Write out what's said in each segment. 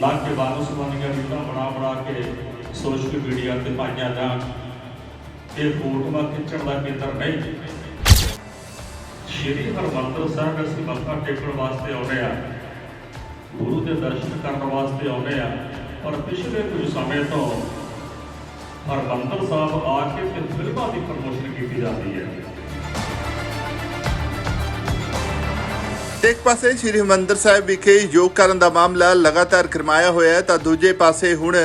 ਲਾ ਕੇ ਬਾਨੂ ਸੁਬਾਨੀਆਂ ਰੀਲਾਂ ਬਣਾ ਬਣਾ ਕੇ ਸੋਸ਼ਲ ਮੀਡੀਆ ਤੇ ਪਾਈਆਂ ਜਾਣ ਇਹ ਫੋਟੋਆਂ ਖਿੱਚਣ ਦਾ ਕੇਂਦਰ ਨਹੀਂ। ਸ਼੍ਰੀ ਹਰਿਮੰਦਰ ਸਾਹਿਬ ਅਸੀਂ ਮੱਥਾ ਟੇਕਣ ਵਾਸਤੇ ਆਉਂਦੇ ਆ ਗੁਰੂ ਦੇ ਦਰਸ਼ਨ ਕਰਨ ਵਾਸਤੇ ਆਉਂਦੇ ਆ ਪਰ ਪਿਛਲੇ ਕੁਝ ਸਮੇਂ ਤੋਂ ਹਰਿਮੰਦਰ ਸਾਹਿਬ ਆ ਕੇ ਤੇ ਫਿਲਮਾਂ ਦੀ ਪ੍ਰਮੋਸ਼ਨ ਕੀਤੀ ਜਾਂਦੀ ਹੈ। ਇੱਕ ਪਾਸੇ ਸ੍ਰੀ ਹਰਿਮੰਦਰ ਸਾਹਿਬ ਵਿਖੇ ਯੋਗ ਕਰਨ ਦਾ ਮਾਮਲਾ ਲਗਾਤਾਰ ਕਰਮਾਇਆ ਹੋਇਆ ਹੈ, ਤਾਂ ਦੂਜੇ ਪਾਸੇ ਹੁਣ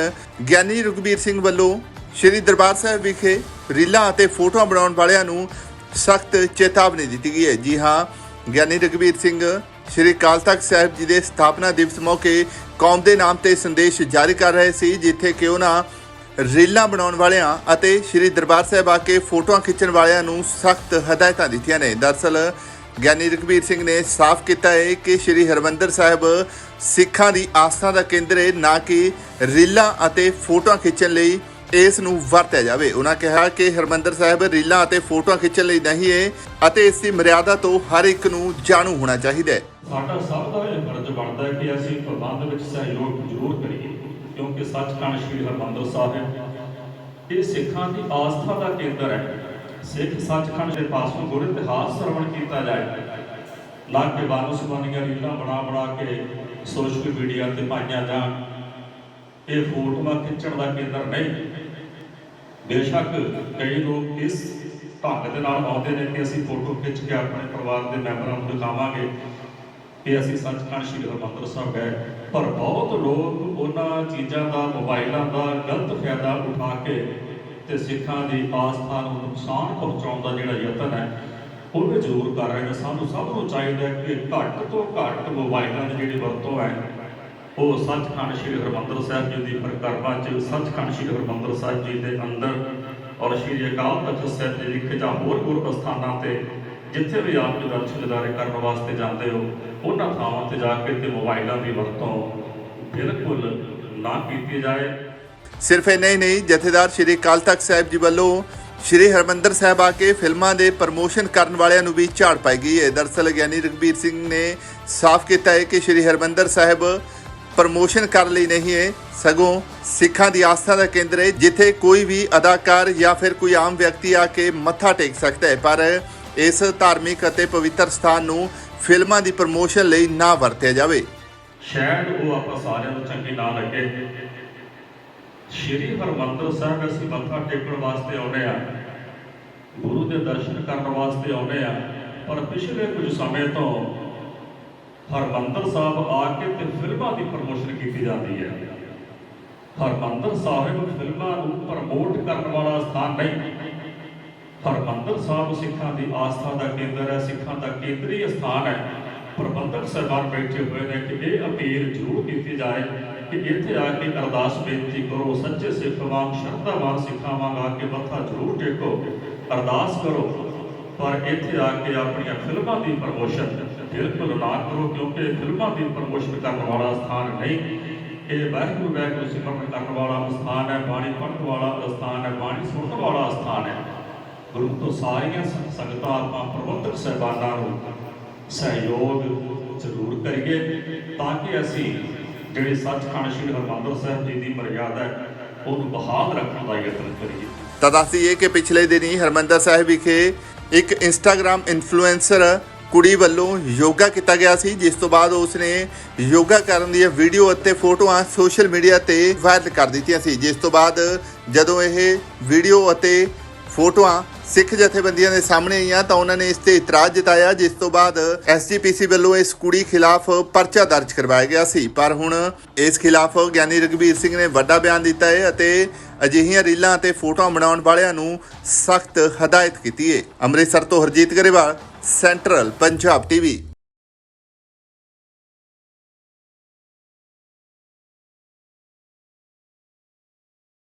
ਗਿਆਨੀ ਰੁਗਵੀਰ ਸਿੰਘ ਵੱਲੋਂ ਸ੍ਰੀ ਦਰਬਾਰ ਸਾਹਿਬ ਵਿਖੇ ਰੀਲਾਂ ਅਤੇ ਫੋਟੋਆਂ ਬਣਾਉਣ ਵਾਲਿਆਂ ਨੂੰ ਸਖਤ ਚੇਤਾਵਨੀ ਦਿੱਤੀ ਗਈ ਹੈ। ਜੀ ਹਾਂ, ਗਿਆਨੀ ਰੁਗਵੀਰ ਸਿੰਘ, ਸ੍ਰੀ ਅਕਾਲ ਤਖਤ ਸਾਹਿਬ ਜੀ ਦੇ ਸਥਾਪਨਾ ਦਿਵਸ ਮੌਕੇ ਕੌਮ ਦੇ ਨਾਮ ਤੇ ਸੰਦੇਸ਼ ਜਾਰੀ ਕਰ ਰਹੇ ਸੀ, ਜਿੱਥੇ ਕਿ ਉਹਨਾਂ ਰੀਲਾਂ ਬਣਾਉਣ ਵਾਲਿਆਂ ਅਤੇ ਸ੍ਰੀ ਦਰਬਾਰ ਸਾਹਿਬ ਆ ਕੇ ਫੋਟੋਆਂ ਖਿੱਚਣ ਵਾਲਿਆਂ ਨੂੰ ਸਖਤ ਹਦਾਇਤਾਂ ਦਿੱਤੀਆਂ ਨੇ। ਦਰਸਲ ਗਿਆਨੀ ਰਘਬੀਰ ਸਿੰਘ ਨੇ ਸਾਫ਼ ਕੀਤਾ ਹੈ ਕਿ ਸ੍ਰੀ ਹਰਮੰਦਰ ਸਾਹਿਬ ਸਿੱਖਾਂ ਦੀ ਆਸਥਾ ਦਾ ਕੇਂਦਰ ਹੈ, ਨਾ ਕਿ ਰੀਲਾਂ ਅਤੇ ਫੋਟੋਆਂ ਖਿੱਚਣ ਲਈ ਇਸ ਨੂੰ ਵਰਤਿਆ ਜਾਵੇ। ਉਹਨਾਂ ਕਿਹਾ ਕਿ ਹਰਮੰਦਰ ਸਾਹਿਬ ਰੀਲਾਂ ਅਤੇ ਫੋਟੋਆਂ ਖਿੱਚਣ ਲਈ ਨਹੀਂ ਹੈ ਅਤੇ ਇਸ ਦੀ ਮਰਿਆਦਾ ਤੋਂ ਹਰ ਇੱਕ ਨੂੰ ਜਾਣੂ ਹੋਣਾ ਚਾਹੀਦਾ ਹੈ। ਸਾਡਾ ਸਭ ਦਾ ਇਹ ਫਰਜ਼ ਬਣਦਾ ਹੈ ਕਿ ਅਸੀਂ ਪ੍ਰਬੰਧ ਵਿੱਚ ਸਹਿਯੋਗ ਜ਼ਰੂਰ ਕਰੀਏ, ਕਿਉਂਕਿ ਸੱਚਖੰਡ ਸ੍ਰੀ ਹਰਿਮੰਦਰ ਸਾਹਿਬ ਇਹ ਸਿੱਖਾਂ ਦੀ ਆਸਥਾ ਦਾ ਕੇਂਦਰ ਹੈ। ਸਿੱਖ ਸੱਚਖੰਡ ਦੇ ਪਾਸੋਂ ਗੁਰ ਇਤਿਹਾਸ ਸਰਵਣ ਕੀਤਾ ਜਾਏ। ਲਾ ਕੇ ਬਾਨੂ ਸੁਬਾਨੀਆਂ ਰੀਲਾਂ ਬਣਾ ਬਣਾ ਕੇ ਸੋਸ਼ਲ ਮੀਡੀਆ ਤੇ ਪਾਈਆਂ ਜਾਣ। ਇਹ ਫੋਟੋਆਂ ਖਿੱਚਣ ਦਾ ਕੇਂਦਰ ਨਹੀਂ। ਬੇਸ਼ੱਕ ਕਈ ਲੋਕ ਇਸ ਢੰਗ ਦੇ ਨਾਲ ਆਉਂਦੇ ਨੇ ਕਿ ਅਸੀਂ ਫੋਟੋ ਖਿੱਚ ਕੇ ਆਪਣੇ ਪਰਿਵਾਰ ਦੇ ਮੈਂਬਰਾਂ ਨੂੰ ਦਿਖਾਵਾਂਗੇ ਕਿ ਅਸੀਂ ਸੱਚਖੰਡ ਸ੍ਰੀ ਹਰਿਮੰਦਰ ਸਾਹਿਬ ਗਏ ਪਰ ਬਹੁਤ ਲੋਕ ਉਹਨਾਂ ਚੀਜ਼ਾਂ ਦਾ ਮੋਬਾਈਲਾਂ ਦਾ ਗਲਤ ਫਾਇਦਾ ਉਠਾ ਕੇ ਤੇ ਸਿੱਖਾਂ ਦੀ ਆਸਥਾ ਨੂੰ ਨੁਕਸਾਨ ਪਹੁੰਚਾਉਣ ਦਾ ਜਿਹੜਾ ਯਤਨ ਹੈ, ਉਹ ਵੀ ਜ਼ਰੂਰ ਕਰ ਰਹੇ ਨੇ। ਸਾਨੂੰ ਸਭ ਨੂੰ ਚਾਹੀਦਾ ਕਿ ਘੱਟ ਤੋਂ ਘੱਟ ਮੋਬਾਈਲਾਂ ਦੀ ਜਿਹੜੀ ਵਰਤੋਂ ਹੈ, ਉਹ ਸੱਚਖੰਡ ਸ੍ਰੀ ਹਰਿਮੰਦਰ ਸਾਹਿਬ ਜੀ ਦੀ ਪਰਿਕਰਮਾ ਚ, ਸੱਚਖੰਡ ਸ੍ਰੀ ਹਰਿਮੰਦਰ ਸਾਹਿਬ ਜੀ ਦੇ ਅੰਦਰ ਔਰ ਸ੍ਰੀ ਅਕਾਲ ਤਖਤ ਸਾਹਿਬ ਦੇ ਵਿਖੇ ਜਾਂ ਹੋਰ ਗੁਰ ਸਥਾਨਾਂ ਤੇ ਜਿੱਥੇ ਵੀ ਆਪ ਜੀ ਦਰਸ਼ਨ ਦਿਦਾਰੇ ਕਰਨ ਵਾਸਤੇ ਜਾਂਦੇ ਹੋ, ਉਹਨਾਂ ਥਾਵਾਂ ਤੇ ਜਾ ਕੇ ਤੇ ਮੋਬਾਈਲਾਂ ਦੀ ਵਰਤੋਂ ਬਿਲਕੁਲ ਨਾ ਕੀਤੀ ਜਾਏ। ਸਿਰਫ ਇੰਨਾ ਹੀ ਨਹੀਂ, ਜਥੇਦਾਰ ਸ੍ਰੀ ਅਕਾਲ ਤਖਤ ਸਾਹਿਬ ਜੀ ਵੱਲੋਂ ਸ੍ਰੀ ਹਰਮੰਦਰ ਸਾਹਿਬ ਆ ਕੇ ਫਿਲਮਾਂ ਦੇ ਪ੍ਰਮੋਸ਼ਨ ਕਰਨ ਵਾਲਿਆਂ ਨੂੰ ਵੀ ਝਾੜ ਪਾਈ ਗਈ ਹੈ। ਦਰਸਲ ਗਿਆਨੀ ਰਘਬੀਰ ਸਿੰਘ ਨੇ ਸਾਫ਼ ਕੀਤਾ ਹੈ ਕਿ ਸ੍ਰੀ ਹਰਮੰਦਰ ਸਾਹਿਬ ਪ੍ਰਮੋਸ਼ਨ ਕਰਨ ਲਈ ਨਹੀਂ ਹੈ, ਸਗੋਂ ਸਿੱਖਾਂ ਦੀ ਆਸਥਾ ਦਾ ਕੇਂਦਰ ਹੈ, ਜਿੱਥੇ ਕੋਈ ਵੀ ਅਦਾਕਾਰ ਜਾਂ ਫਿਰ ਕੋਈ ਆਮ ਵਿਅਕਤੀ ਆ ਕੇ ਮੱਥਾ ਟੇਕ ਸਕਦਾ ਹੈ। ਪਰ ਇਸ ਧਾਰਮਿਕ ਅਤੇ ਪਵਿੱਤਰ ਸਥਾਨ ਨੂੰ ਫਿਲਮਾਂ ਦੀ ਪ੍ਰਮੋਸ਼ਨ ਲਈ ਨਾ ਵਰਤਿਆ ਜਾਵੇ। ਸ਼ਾਇਦ ਉਹ ਆਪਾਂ ਸਾਰਿਆਂ ਨੂੰ ਚੰਗੀ ਨਾ ਲੱਗੇ। ਸ਼੍ਰੀ ਹਰਿਮੰਦਰ ਸਾਹਿਬ ਅਸੀਂ ਮੱਥਾ ਟੇਕਣ ਵਾਸਤੇ ਆਉਂਦੇ ਆ ਗੁਰੂ ਦੇ ਦਰਸ਼ਨ ਕਰਨ ਵਾਸਤੇ ਆਉਂਦੇ ਆ ਪਰ ਪਿਛਲੇ ਕੁਝ ਸਮੇਂ ਤੋਂ ਹਰਿਮੰਦਰ ਸਾਹਿਬ ਆ ਕੇ ਤੇ ਫਿਲਮਾਂ ਦੀ ਪ੍ਰਮੋਸ਼ਨ ਕੀਤੀ ਜਾਂਦੀ ਹੈ। ਹਰਿਮੰਦਰ ਸਾਹਿਬ ਫਿਲਮਾਂ ਨੂੰ ਪ੍ਰਮੋਟ ਕਰਨ ਵਾਲਾ ਸਥਾਨ ਨਹੀਂ। ਹਰਿਮੰਦਰ ਸਾਹਿਬ ਸਿੱਖਾਂ ਦੀ ਆਸਥਾ ਦਾ ਕੇਂਦਰ ਹੈ, ਸਿੱਖਾਂ ਦਾ ਕੇਂਦਰੀ ਸਥਾਨ ਹੈ। ਪ੍ਰਬੰਧਕ ਸਰਕਾਰ ਬੈਠੇ ਹੋਏ ਨੇ ਕਿ ਇਹ ਅਪੀਲ ਜ਼ਰੂਰ ਕੀਤੀ ਜਾਏ ਕਿ ਇੱਥੇ ਆ ਕੇ ਅਰਦਾਸ ਬੇਨਤੀ ਕਰੋ, ਸੱਚੇ ਸਿੱਖ ਵਾਂਗ, ਸ਼ਰਧਾ ਵਾਂਗ, ਸਿੱਖਾਂ ਵਾਂਗ ਆ ਕੇ ਮੱਥਾ ਜ਼ਰੂਰ ਟੇਕੋ, ਅਰਦਾਸ ਕਰੋ। ਪਰ ਇੱਥੇ ਆ ਕੇ ਆਪਣੀਆਂ ਫਿਲਮਾਂ ਦੀ ਪ੍ਰਮੋਸ਼ਨ ਬਿਲਕੁਲ ਨਾ ਕਰੋ, ਕਿਉਂਕਿ ਇਹ ਫਿਲਮਾਂ ਦੀ ਪ੍ਰਮੋਸ਼ਨ ਕਰਨ ਵਾਲਾ ਸਥਾਨ ਨਹੀਂ। ਇਹ ਵਾਹਿਗੁਰੂ ਵਾਹਿਗੁਰੂ ਸਿਮਰਨ ਕਰਨ ਵਾਲਾ ਸਥਾਨ ਹੈ, ਬਾਣੀ ਪੜ੍ਹਨ ਵਾਲਾ ਸਥਾਨ ਹੈ, ਬਾਣੀ ਸੁਣਨ ਵਾਲਾ ਸਥਾਨ ਹੈ। ਗੁਰੂ ਤੋਂ ਸਾਰੀਆਂ ਸੰਗਤਾਂ ਆਪਾਂ ਪ੍ਰਬੰਧਕ ਸਹਿਬਾਨਾਂ ਨੂੰ ਸਹਿਯੋਗ ਜ਼ਰੂਰ ਕਰੀਏ, ਤਾਂ ਕਿ ਅਸੀਂ ਜਿਹੜੇ ਸੱਚਖੰਡ ਸ੍ਰੀ ਹਰਿਮੰਦਰ ਸਾਹਿਬ ਜੀ ਦੀ ਮਰਿਆਦਾ ਹੈ, ਉਹਨੂੰ ਬਹਾਲ ਰੱਖਣ ਦਾ ਯਤਨ ਕਰੀਏ। ਤਾਂ ਦੱਸ ਕਿ ਪਿਛਲੇ ਦਿਨੀ ਹਰਮੰਦਰ ਸਾਹਿਬ ਵਿਖੇ ਇੱਕ ਇੰਸਟਾਗ੍ਰam ਇਨਫਲੂਐਂਸਰ ਕੁੜੀ ਵੱਲੋਂ ਯੋਗਾ ਕੀਤਾ ਗਿਆ ਸੀ, ਜਿਸ ਤੋਂ ਬਾਅਦ ਉਸਨੇ ਯੋਗਾ ਕਰਨ ਦੀਆਂ ਵੀਡੀਓ ਅਤੇ ਫੋਟੋਆਂ ਸੋਸ਼ਲ ਮੀਡੀਆ ਤੇ ਵਾਇਰਲ ਕਰ ਦਿੱਤੀਆਂ ਸੀ। ਜਿਸ ਤੋਂ ਬਾਅਦ ਜਦੋਂ ਇਹ ਵੀਡੀਓ ਅਤੇ ਫੋਟੋਆਂ ਸਿੱਖ ਜਥੇਬੰਦੀਆਂ ਦੇ ਸਾਹਮਣੇ ਆਈਆਂ ਤਾਂ ਉਹਨਾਂ ਨੇ ਇਸ ਤੇ ਇਤਰਾਜ਼ ਜਤਾਇਆ, ਜਿਸ ਤੋਂ ਬਾਅਦ ਐਸਜੀਪੀਸੀ ਵੱਲੋਂ ਇਸ ਕੁੜੀ ਖਿਲਾਫ ਪਰਚਾ ਦਰਜ ਕਰਵਾਇਆ ਗਿਆ ਸੀ। ਪਰ ਹੁਣ ਇਸ ਖਿਲਾਫ ਗਿਆਨੀ ਰਘਬੀਰ ਸਿੰਘ ਨੇ ਵੱਡਾ ਬਿਆਨ ਦਿੱਤਾ ਹੈ ਅਤੇ ਅਜਿਹੀਆਂ ਰੀਲਾਂ ਅਤੇ ਫੋਟੋਆਂ ਬਣਾਉਣ ਵਾਲਿਆਂ ਨੂੰ ਸਖਤ ਹਦਾਇਤ ਕੀਤੀ ਹੈ। ਅੰਮ੍ਰਿਤਸਰ ਤੋਂ ਹਰਜੀਤ ਗਰੇਵਾਲ, ਸੈਂਟਰਲ ਪੰਜਾਬ ਟੀਵੀ।